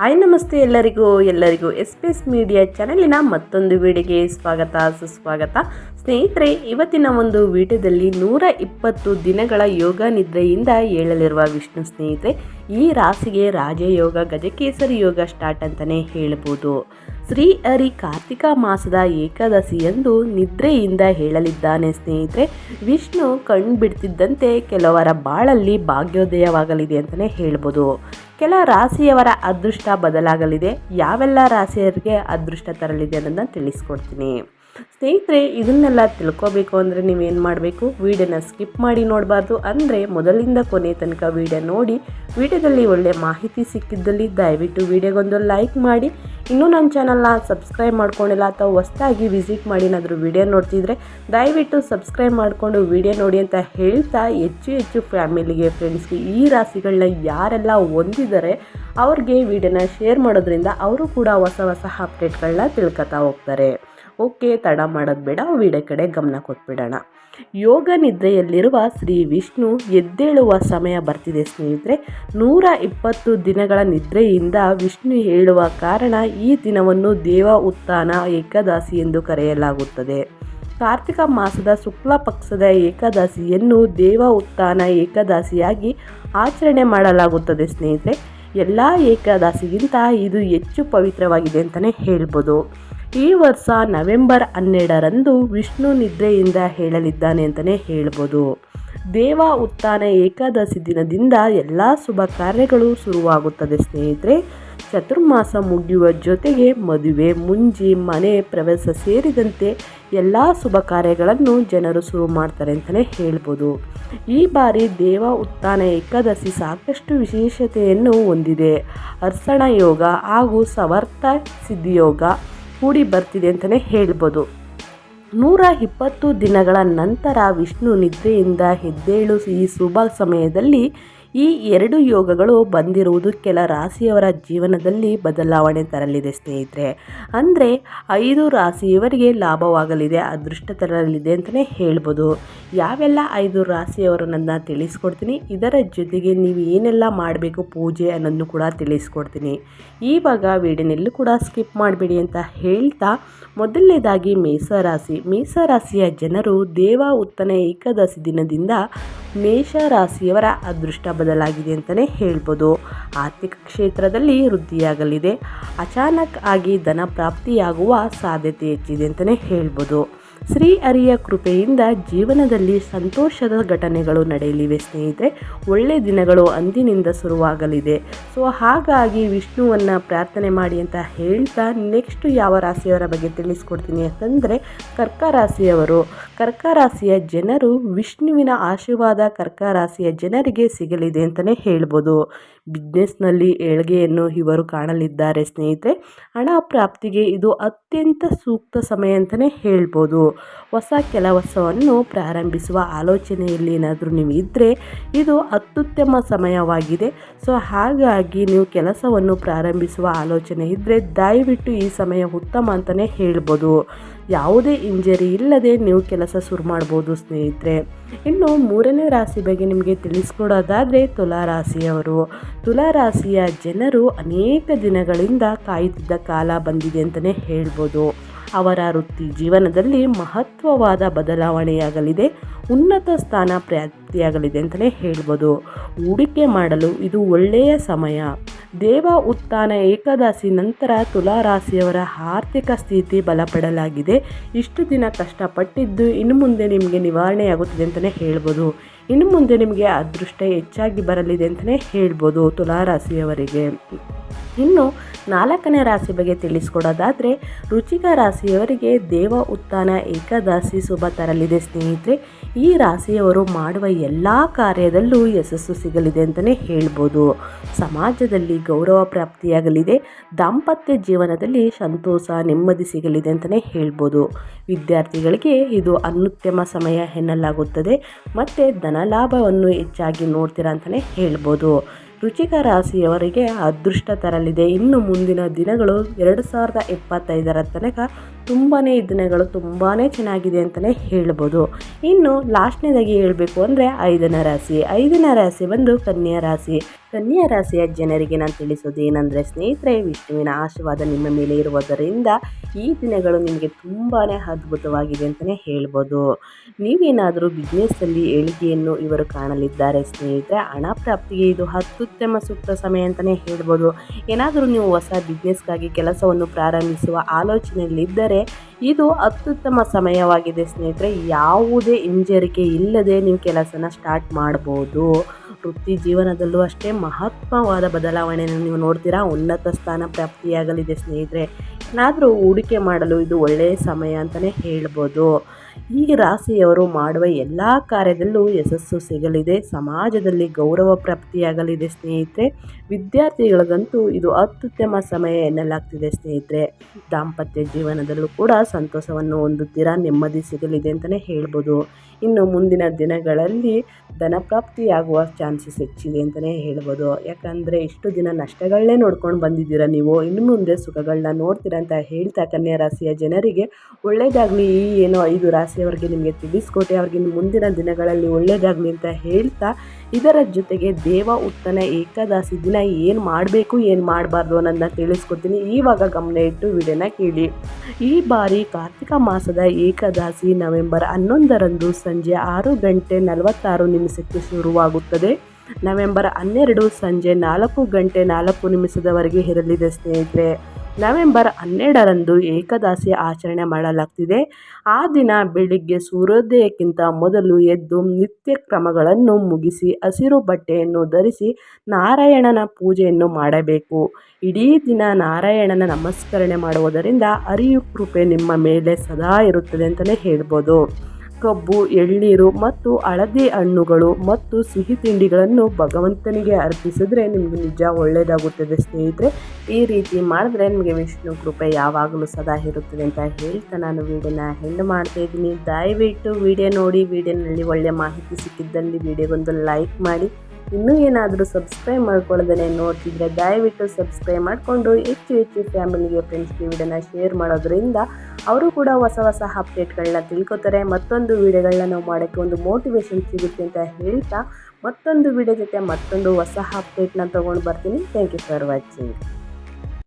Hi ನಮಸ್ತೆ ಎಲ್ಲರಿಗೂ ಎಲ್ಲರಿಗೂ ಎಸ್ ಪಿ ಎಸ್ ಮೀಡಿಯಾ ಚಾನಲಿನ ಮತ್ತೊಂದು ವಿಡಿಯೋಗೆ ಸ್ವಾಗತ, ಸುಸ್ವಾಗತ. ಸ್ನೇಹಿತರೆ, ಇವತ್ತಿನ ಒಂದು ವಿಡಿಯೋದಲ್ಲಿ ನೂರ ಇಪ್ಪತ್ತು ದಿನಗಳ ಯೋಗ ನಿದ್ರೆಯಿಂದ ಏಳಲಿರುವ ವಿಷ್ಣು ಸ್ನೇಹಿತರೆ, ಈ ರಾಶಿಗೆ ರಾಜಯೋಗ, ಗಜಕೇಸರಿ ಯೋಗ ಸ್ಟಾರ್ಟ್ ಅಂತಲೇ ಹೇಳ್ಬೋದು. ಶ್ರೀ ಹರಿ ಕಾರ್ತಿಕ ಮಾಸದ ಏಕಾದಶಿಯಂದು ನಿದ್ರೆಯಿಂದ ಹೇಳಲಿದ್ದಾನೆ ಸ್ನೇಹಿತರೆ. ವಿಷ್ಣು ಕಣ್ಣು ಬಿಡ್ತಿದ್ದಂತೆ ಕೆಲವರ ಬಾಳಲ್ಲಿ ಭಾಗ್ಯೋದಯವಾಗಲಿದೆ ಅಂತಲೇ ಹೇಳ್ಬೋದು. ಕೆಲ ರಾಶಿಯವರ ಅದೃಷ್ಟ ಬದಲಾಗಲಿದೆ. ಯಾವೆಲ್ಲ ರಾಶಿಯವರಿಗೆ ಅದೃಷ್ಟ ತರಲಿದೆ ಅನ್ನೋದನ್ನ ತಿಳಿಸ್ಕೊಡ್ತೀನಿ. ಸ್ನೇಹಿತರೆ, ಇದನ್ನೆಲ್ಲ ತಿಳ್ಕೊಬೇಕು ಅಂದರೆ ನೀವೇನು ಮಾಡಬೇಕು? ವಿಡಿಯೋನ ಸ್ಕಿಪ್ ಮಾಡಿ ನೋಡಬಾರ್ದು. ಅಂದರೆ ಮೊದಲಿಂದ ಕೊನೆ ತನಕ ವೀಡಿಯೋ ನೋಡಿ, ವೀಡಿಯೋದಲ್ಲಿ ಒಳ್ಳೆ ಮಾಹಿತಿ ಸಿಕ್ಕಿದ್ದಲ್ಲಿ ದಯವಿಟ್ಟು ವಿಡಿಯೋಗೊಂದು ಲೈಕ್ ಮಾಡಿ. ಇನ್ನೂ ನನ್ನ ಚಾನಲ್ನ ಸಬ್ಸ್ಕ್ರೈಬ್ ಮಾಡ್ಕೊಂಡಿಲ್ಲ ಅಥವಾ ಹೊಸ್ದಾಗಿ ವಿಸಿಟ್ ಮಾಡಿ ಏನಾದರೂ ವಿಡಿಯೋ ನೋಡ್ತಿದ್ರೆ, ದಯವಿಟ್ಟು ಸಬ್ಸ್ಕ್ರೈಬ್ ಮಾಡಿಕೊಂಡು ವಿಡಿಯೋ ನೋಡಿ ಅಂತ ಹೇಳ್ತಾ, ಹೆಚ್ಚು ಹೆಚ್ಚು ಫ್ಯಾಮಿಲಿಗೆ ಫ್ರೆಂಡ್ಸ್ಗೆ ಈ ರಾಶಿಗಳನ್ನ ಯಾರೆಲ್ಲ ಹೊಂದಿದ್ದಾರೆ ಅವ್ರಿಗೆ ವಿಡಿಯೋನ ಶೇರ್ ಮಾಡೋದ್ರಿಂದ ಅವರು ಕೂಡ ಹೊಸ ಹೊಸ ಅಪ್ಡೇಟ್ಗಳನ್ನ ತಿಳ್ಕೊತಾ ಹೋಗ್ತಾರೆ. ಓಕೆ, ತಡ ಮಾಡೋದು ಬೇಡ, ವೀಡೆ ಕಡೆ ಗಮನ ಕೊಟ್ಬಿಡೋಣ. ಯೋಗ ನಿದ್ರೆಯಲ್ಲಿರುವ ಶ್ರೀ ವಿಷ್ಣು ಎದ್ದೇಳುವ ಸಮಯ ಬರ್ತಿದೆ ಸ್ನೇಹಿತರೆ. ನೂರ ಇಪ್ಪತ್ತು ದಿನಗಳ ನಿದ್ರೆಯಿಂದ ವಿಷ್ಣು ಹೇಳುವ ಕಾರಣ ಈ ದಿನವನ್ನು ದೇವ ಉತ್ಥಾನ ಏಕದಾಸಿ ಎಂದು ಕರೆಯಲಾಗುತ್ತದೆ. ಕಾರ್ತಿಕ ಮಾಸದ ಶುಕ್ಲ ಪಕ್ಷದ ಏಕಾದಶಿಯನ್ನು ದೇವ ಉತ್ಥಾನ ಏಕದಾಸಿಯಾಗಿ ಆಚರಣೆ ಮಾಡಲಾಗುತ್ತದೆ ಸ್ನೇಹಿತರೆ. ಎಲ್ಲ ಏಕಾದಶಿಗಿಂತ ಇದು ಹೆಚ್ಚು ಪವಿತ್ರವಾಗಿದೆ ಅಂತಲೇ ಹೇಳ್ಬೋದು. ಈ ವರ್ಷ ನವೆಂಬರ್ ಹನ್ನೆರಡರಂದು ವಿಷ್ಣು ನಿದ್ರೆಯಿಂದ ಹೇಳಲಿದ್ದಾನೆ ಅಂತಲೇ ಹೇಳ್ಬೋದು. ದೇವ ಉತ್ಥಾನ ಏಕಾದಶಿ ದಿನದಿಂದ ಎಲ್ಲ ಶುಭ ಕಾರ್ಯಗಳು ಶುರುವಾಗುತ್ತದೆ ಸ್ನೇಹಿತರೆ. ಚತುರ್ಮಾಸ ಮುಗಿಯುವ ಜೊತೆಗೆ ಮದುವೆ, ಮುಂಜಿ, ಮನೆ, ಪ್ರವೇಶ ಸೇರಿದಂತೆ ಎಲ್ಲ ಶುಭ ಕಾರ್ಯಗಳನ್ನು ಜನರು ಶುರು ಮಾಡ್ತಾರೆ ಅಂತಲೇ ಹೇಳ್ಬೋದು. ಈ ಬಾರಿ ದೇವ ಉತ್ಥಾನ ಏಕಾದಶಿ ಸಾಕಷ್ಟು ವಿಶೇಷತೆಯನ್ನು ಹೊಂದಿದೆ. ಅರ್ಸಣ ಯೋಗ ಹಾಗೂ ಸಮರ್ಥ ಸಿದ್ಧಿಯೋಗ ಕೂಡಿ ಬರ್ತಿದೆ ಅಂತಲೇ ಹೇಳ್ಬೋದು. ನೂರ ಇಪ್ಪತ್ತು ದಿನಗಳ ನಂತರ ವಿಷ್ಣು ನಿದ್ರೆಯಿಂದ ಎದ್ದೇಳು ಈ ಶುಭ ಸಮಯದಲ್ಲಿ ಈ ಎರಡು ಯೋಗಗಳು ಬಂದಿರುವುದು ಕೆಲ ರಾಶಿಯವರ ಜೀವನದಲ್ಲಿ ಬದಲಾವಣೆ ತರಲಿದೆ ಸ್ನೇಹಿತರೆ. ಅಂದರೆ ಐದು ರಾಶಿಯವರಿಗೆ ಲಾಭವಾಗಲಿದೆ, ಅದೃಷ್ಟ ತರಲಿದೆ ಅಂತಲೇ ಹೇಳ್ಬೋದು. ಯಾವೆಲ್ಲ ಐದು ರಾಶಿಯವರನ್ನ ತಿಳಿಸ್ಕೊಡ್ತೀನಿ, ಇದರ ಜೊತೆಗೆ ನೀವು ಏನೆಲ್ಲ ಮಾಡಬೇಕು ಪೂಜೆ ಅನ್ನೋದನ್ನು ಕೂಡ ತಿಳಿಸ್ಕೊಡ್ತೀನಿ. ಈವಾಗ ವೀಡಿಯೋನೆಲ್ಲೂ ಕೂಡ ಸ್ಕಿಪ್ ಮಾಡಬೇಡಿ ಅಂತ ಹೇಳ್ತಾ, ಮೊದಲನೇದಾಗಿ ಮೀಸಾ ರಾಶಿಯ ಜನರು ದೇವ, ಉತ್ತನ, ಏಕಾದಶಿ ದಿನದಿಂದ ಮೇಷರಾಶಿಯವರ ಅದೃಷ್ಟ ಬದಲಾಗಿದೆ ಅಂತಲೇ ಹೇಳ್ಬೋದು. ಆರ್ಥಿಕ ಕ್ಷೇತ್ರದಲ್ಲಿ ವೃದ್ಧಿಯಾಗಲಿದೆ. ಅಚಾನಕ್ ಆಗಿ ಧನ ಪ್ರಾಪ್ತಿಯಾಗುವ ಸಾಧ್ಯತೆ ಹೆಚ್ಚಿದೆ ಅಂತಲೇ ಹೇಳ್ಬೋದು. ಶ್ರೀ ಅರಿಯ ಕೃಪೆಯಿಂದ ಜೀವನದಲ್ಲಿ ಸಂತೋಷದ ಘಟನೆಗಳು ನಡೆಯಲಿವೆ, ಸ್ನೇಹಿತರೆ. ಒಳ್ಳೆ ದಿನಗಳು ಅಂದಿನಿಂದ ಶುರುವಾಗಲಿದೆ. ಸೊ ಹಾಗಾಗಿ ವಿಷ್ಣುವನ್ನು ಪ್ರಾರ್ಥನೆ ಮಾಡಿ ಅಂತ ಹೇಳ್ತಾ ನೆಕ್ಸ್ಟ್ ಯಾವ ರಾಶಿಯವರ ಬಗ್ಗೆ ತಿಳಿಸ್ಕೊಡ್ತೀನಿ ಅಂತಂದರೆ ಕರ್ಕ ರಾಶಿಯವರು ಕರ್ಕ ರಾಶಿಯ ಜನರು ವಿಷ್ಣುವಿನ ಆಶೀರ್ವಾದ ಕರ್ಕ ರಾಶಿಯ ಜನರಿಗೆ ಸಿಗಲಿದೆ ಅಂತಲೇ ಹೇಳ್ಬೋದು. ಬಿಸ್ನೆಸ್ನಲ್ಲಿ ಏಳ್ಗೆಯನ್ನು ಇವರು ಕಾಣಲಿದ್ದಾರೆ, ಸ್ನೇಹಿತರೆ. ಹಣ ಪ್ರಾಪ್ತಿಗೆ ಇದು ಅತ್ಯಂತ ಸೂಕ್ತ ಸಮಯ ಅಂತಲೇ ಹೇಳ್ಬೋದು. ಹೊಸ ಕೆಲಸವನ್ನು ಪ್ರಾರಂಭಿಸುವ ಆಲೋಚನೆಯಲ್ಲಿ ಏನಾದರೂ ನೀವು ಇದ್ದರೆ ಇದು ಅತ್ಯುತ್ತಮ ಸಮಯವಾಗಿದೆ. ಸೊ, ಹಾಗಾಗಿ ನೀವು ಕೆಲಸವನ್ನು ಪ್ರಾರಂಭಿಸುವ ಆಲೋಚನೆ ಇದ್ದರೆ ದಯವಿಟ್ಟು ಈ ಸಮಯ ಉತ್ತಮ ಅಂತಲೇ ಹೇಳ್ಬೋದು. ಯಾವುದೇ ಇಂಜರಿ ಇಲ್ಲದೆ ನೀವು ಕೆಲಸ ಶುರು ಮಾಡ್ಬೋದು ಸ್ನೇಹಿತರೆ. ಇನ್ನು ಮೂರನೇ ರಾಶಿ ಬಗ್ಗೆ ನಿಮಗೆ ತಿಳಿಸ್ಕೊಡೋದಾದರೆ ತುಲಾರಾಶಿಯವರು. ತುಲಾರಾಶಿಯ ತುಲಾ ರಾಶಿಯ ಜನರು ಅನೇಕ ದಿನಗಳಿಂದ ಕಾಯುತ್ತಿದ್ದ ಕಾಲ ಬಂದಿದೆ ಅಂತಲೇ ಹೇಳ್ಬೋದು. ಅವರ ವೃತ್ತಿ ಜೀವನದಲ್ಲಿ ಮಹತ್ವವಾದ ಬದಲಾವಣೆಯಾಗಲಿದೆ, ಉನ್ನತ ಸ್ಥಾನ ಪ್ರಾಪ್ತಿಯಾಗಲಿದೆ ಅಂತಲೇ ಹೇಳ್ಬೋದು. ಹೂಡಿಕೆ ಮಾಡಲು ಇದು ಒಳ್ಳೆಯ ಸಮಯ. ದೇವ ಉತ್ಥಾನ ಏಕಾದಶಿ ನಂತರ ತುಲಾರಾಶಿಯವರ ಆರ್ಥಿಕ ಸ್ಥಿತಿ ಬಲಪಡಲಾಗಿದೆ. ಇಷ್ಟು ದಿನ ಕಷ್ಟಪಟ್ಟಿದ್ದು ಇನ್ನು ಮುಂದೆ ನಿಮಗೆ ನಿವಾರಣೆಯಾಗುತ್ತದೆ ಅಂತಲೇ ಹೇಳ್ಬೋದು. ಇನ್ನು ಮುಂದೆ ನಿಮಗೆ ಅದೃಷ್ಟ ಹೆಚ್ಚಾಗಿ ಬರಲಿದೆ ಅಂತಲೇ ಹೇಳ್ಬೋದು ತುಲಾರಾಶಿಯವರಿಗೆ. ಇನ್ನು ನಾಲ್ಕನೇ ರಾಶಿ ಬಗ್ಗೆ ತಿಳಿಸ್ಕೊಡೋದಾದರೆ ರುಚಿಕ ರಾಶಿಯವರಿಗೆ ದೇವ ಉತ್ಥಾನ ಏಕಾದಶಿ ಶುಭ ತರಲಿದೆ ಸ್ನೇಹಿತರೆ. ಈ ರಾಶಿಯವರು ಮಾಡುವ ಎಲ್ಲ ಕಾರ್ಯದಲ್ಲೂ ಯಶಸ್ಸು ಸಿಗಲಿದೆ ಅಂತಲೇ ಹೇಳ್ಬೋದು. ಸಮಾಜದಲ್ಲಿ ಗೌರವ ಪ್ರಾಪ್ತಿಯಾಗಲಿದೆ, ದಾಂಪತ್ಯ ಜೀವನದಲ್ಲಿ ಸಂತೋಷ, ನೆಮ್ಮದಿ ಸಿಗಲಿದೆ ಅಂತಲೇ ಹೇಳ್ಬೋದು. ವಿದ್ಯಾರ್ಥಿಗಳಿಗೆ ಇದು ಅನ್ಯುತ್ತಮ ಸಮಯ ಎನ್ನಲಾಗುತ್ತದೆ, ಮತ್ತು ಧನಲಾಭವನ್ನು ಹೆಚ್ಚಾಗಿ ನೋಡ್ತೀರಾ ಅಂತಲೇ ಹೇಳ್ಬೋದು. ರುಚಿಕ ರಾಶಿಯವರಿಗೆ ಅದೃಷ್ಟ ತರಲಿದೆ. ಇನ್ನು ಮುಂದಿನ ದಿನಗಳು ಎರಡು ಸಾವಿರದ ಇಪ್ಪತ್ತೈದರ ತನಕ ತುಂಬಾ ಈ ದಿನಗಳು ತುಂಬಾ ಚೆನ್ನಾಗಿದೆ ಅಂತಲೇ ಹೇಳ್ಬೋದು. ಇನ್ನು ಲಾಸ್ಟ್ನೇದಾಗಿ ಹೇಳಬೇಕು ಅಂದರೆ ಐದನೇ ರಾಶಿ. ಐದನೇ ರಾಶಿ ಬಂದು ಕನ್ಯಾ ರಾಶಿ. ಕನ್ಯಾ ರಾಶಿಯ ಜನರಿಗೆ ನಾನು ತಿಳಿಸೋದು ಏನಂದರೆ ಸ್ನೇಹಿತರೆ, ವಿಷ್ಣುವಿನ ಆಶೀರ್ವಾದ ನಿಮ್ಮ ಮೇಲೆ ಇರುವುದರಿಂದ ಈ ದಿನಗಳು ನಿಮಗೆ ತುಂಬಾ ಅದ್ಭುತವಾಗಿದೆ ಅಂತಲೇ ಹೇಳ್ಬೋದು. ನೀವೇನಾದರೂ ಬಿಸ್ನೆಸ್ಸಲ್ಲಿ ಏಳಿಗೆಯನ್ನು ಇವರು ಕಾಣಲಿದ್ದಾರೆ ಸ್ನೇಹಿತರೆ, ಹಣ ಪ್ರಾಪ್ತಿಗೆ ಇದು ಅತ್ಯುತ್ತಮ ಸೂಕ್ತ ಸಮಯ ಅಂತಲೇ ಹೇಳ್ಬೋದು. ಏನಾದರೂ ನೀವು ಹೊಸ ಬಿಸ್ನೆಸ್ಗಾಗಿ ಕೆಲಸವನ್ನು ಪ್ರಾರಂಭಿಸುವ ಆಲೋಚನೆಯಲ್ಲಿದ್ದರೆ ಇದು ಅತ್ಯುತ್ತಮ ಸಮಯವಾಗಿದೆ ಸ್ನೇಹಿತರೆ. ಯಾವುದೇ ಹಿಂಜರಿಕೆ ಇಲ್ಲದೆ ನೀವು ಕೆಲಸನ ಸ್ಟಾರ್ಟ್ ಮಾಡ್ಬೋದು. ವೃತ್ತಿ ಜೀವನದಲ್ಲೂ ಅಷ್ಟೇ ಮಹತ್ವವಾದ ಬದಲಾವಣೆಯನ್ನು ನೀವು ನೋಡ್ತೀರಾ. ಉನ್ನತ ಸ್ಥಾನ ಪ್ರಾಪ್ತಿಯಾಗಲಿದೆ ಸ್ನೇಹಿತರೆ. ಏನಾದರೂ ಹೂಡಿಕೆ ಮಾಡಲು ಇದು ಒಳ್ಳೆಯ ಸಮಯ ಅಂತಲೇ ಹೇಳ್ಬೋದು. ಈ ರಾಶಿಯವರು ಮಾಡುವ ಎಲ್ಲ ಕಾರ್ಯದಲ್ಲೂ ಯಶಸ್ಸು ಸಿಗಲಿದೆ. ಸಮಾಜದಲ್ಲಿ ಗೌರವ ಪ್ರಾಪ್ತಿಯಾಗಲಿದೆ ಸ್ನೇಹಿತರೆ. ವಿದ್ಯಾರ್ಥಿಗಳಿಗಂತೂ ಇದು ಅತ್ಯುತ್ತಮ ಸಮಯ ಎನ್ನಲಾಗ್ತಿದೆ ಸ್ನೇಹಿತರೆ. ದಾಂಪತ್ಯ ಜೀವನದಲ್ಲೂ ಕೂಡ ಸಂತೋಷವನ್ನು ಹೊಂದುತ್ತೀರಾ? ನೆಮ್ಮದಿ ಸಿಗಲಿದೆ ಅಂತಲೇ ಹೇಳ್ಬೋದು. ಇನ್ನು ಮುಂದಿನ ದಿನಗಳಲ್ಲಿ ಧನಪ್ರಾಪ್ತಿಯಾಗುವ ಚಾನ್ಸಸ್ ಹೆಚ್ಚಿದೆ ಅಂತಲೇ ಹೇಳ್ಬೋದು. ಯಾಕಂದರೆ ಇಷ್ಟು ದಿನ ನಷ್ಟಗಳನ್ನೇ ನೋಡ್ಕೊಂಡು ಬಂದಿದ್ದೀರಾ ನೀವು? ಇನ್ನು ಮುಂದೆ ಸುಖಗಳನ್ನ ನೋಡ್ತೀರಾ ಅಂತ ಹೇಳ್ತಾ, ಕನ್ಯಾ ರಾಶಿಯ ಜನರಿಗೆ ಒಳ್ಳೆಯದಾಗಲಿ ಈ ಏನೋ ಐದು ರಾಶಿಯವರಿಗೆ ನಿಮಗೆ ತಿಳಿಸ್ಕೊಟ್ಟೆ. ಅವ್ರಿಗೆ ಮುಂದಿನ ದಿನಗಳಲ್ಲಿ ಒಳ್ಳೆಯದಾಗಲಿ ಅಂತ ಹೇಳ್ತಾ, ಇದರ ಜೊತೆಗೆ ದೇವ ಉತ್ತನ ಏಕಾದಶಿ ದಿನ ಏನು ಮಾಡಬೇಕು, ಏನು ಮಾಡಬಾರ್ದು ಅನ್ನೋದನ್ನ ತಿಳಿಸ್ಕೊಡ್ತೀನಿ. ಇವಾಗ ಗಮನ ಇಟ್ಟು ವಿಡಿಯೋನ ಕೇಳಿ. ಈ ಬಾರಿ ಕಾರ್ತಿಕ ಮಾಸದ ಏಕದಾಸಿ ನವೆಂಬರ್ ಹನ್ನೊಂದರಂದು ಸಂಜೆ ಆರು ಗಂಟೆ ನಲವತ್ತಾರು ನಿಮಿಷಕ್ಕೆ ಶುರುವಾಗುತ್ತದೆ. ನವೆಂಬರ್ ಹನ್ನೆರಡು ಸಂಜೆ ನಾಲ್ಕು ಗಂಟೆ ನಾಲ್ಕು ನಿಮಿಷದವರೆಗೆ ಇರಲಿದೆ ಸ್ನೇಹಿತರೆ. ನವೆಂಬರ್ ಹನ್ನೆರಡರಂದು ಏಕದಾಸಿ ಆಚರಣೆ ಮಾಡಲಾಗ್ತಿದೆ. ಆ ದಿನ ಬೆಳಿಗ್ಗೆ ಸೂರ್ಯೋದಯಕ್ಕಿಂತ ಮೊದಲು ಎದ್ದು ನಿತ್ಯ ಕ್ರಮಗಳನ್ನು ಮುಗಿಸಿ, ಹಸಿರು ಬಟ್ಟೆಯನ್ನು ಧರಿಸಿ ನಾರಾಯಣನ ಪೂಜೆಯನ್ನು ಮಾಡಬೇಕು. ಇಡೀ ದಿನ ನಾರಾಯಣನ ನಮಸ್ಕರಣೆ ಮಾಡುವುದರಿಂದ ಅರಿಯು ಕೃಪೆ ನಿಮ್ಮ ಮೇಲೆ ಸದಾ ಇರುತ್ತದೆ ಅಂತಲೇ ಹೇಳ್ಬೋದು. ಕಬ್ಬು, ಎಳ್ನೀರು ಮತ್ತು ಹಳದಿ ಹಣ್ಣುಗಳು ಮತ್ತು ಸಿಹಿ ತಿಂಡಿಗಳನ್ನು ಭಗವಂತನಿಗೆ ಅರ್ಪಿಸಿದ್ರೆ ನಿಮಗೆ ನಿಜ ಒಳ್ಳೆಯದಾಗುತ್ತದೆ ಸ್ನೇಹಿತರೆ. ಈ ರೀತಿ ಮಾಡಿದ್ರೆ ನಿಮಗೆ ವಿಷ್ಣು ಕೃಪೆ ಯಾವಾಗಲೂ ಸದಾ ಇರುತ್ತದೆ ಅಂತ ಹೇಳ್ತಾ ನಾನು ವೀಡಿಯೋನ ಹೆಂಡ್ ಮಾಡ್ತಾ ಇದ್ದೀನಿ. ದಯವಿಟ್ಟು ವಿಡಿಯೋ ನೋಡಿ, ವಿಡಿಯೋನಲ್ಲಿ ಒಳ್ಳೆಯ ಮಾಹಿತಿ ಸಿಕ್ಕಿದ್ದಲ್ಲಿ ವಿಡಿಯೋಗೊಂದು ಲೈಕ್ ಮಾಡಿ. ಇನ್ನೂ ಏನಾದರೂ ಸಬ್ಸ್ಕ್ರೈಬ್ ಮಾಡ್ಕೊಳ್ಳೋದನ್ನೇ ನೋಡ್ತಿದ್ರೆ ದಯವಿಟ್ಟು ಸಬ್ಸ್ಕ್ರೈಬ್ ಮಾಡಿಕೊಂಡು ಹೆಚ್ಚು ಹೆಚ್ಚು ಫ್ಯಾಮಿಲಿಗೆ ಫ್ರೆಂಡ್ಸ್ಗೆ ವಿಡಿಯೋನ ಶೇರ್ ಮಾಡೋದ್ರಿಂದ ಅವರು ಕೂಡ ಹೊಸ ಹೊಸ ಅಪ್ಡೇಟ್ಗಳನ್ನ ತಿಳ್ಕೊತಾರೆ. ಮತ್ತೊಂದು ವಿಡಿಯೋಗಳನ್ನ ನಾವು ಮಾಡೋಕ್ಕೆ ಒಂದು ಮೋಟಿವೇಶನ್ ಸಿಗುತ್ತೆ ಅಂತ ಹೇಳ್ತಾ ಮತ್ತೊಂದು ವಿಡಿಯೋ ಜೊತೆ ಮತ್ತೊಂದು ಹೊಸ ಅಪ್ಡೇಟ್ನ ತೊಗೊಂಡು ಬರ್ತೀನಿ. Thank you for watching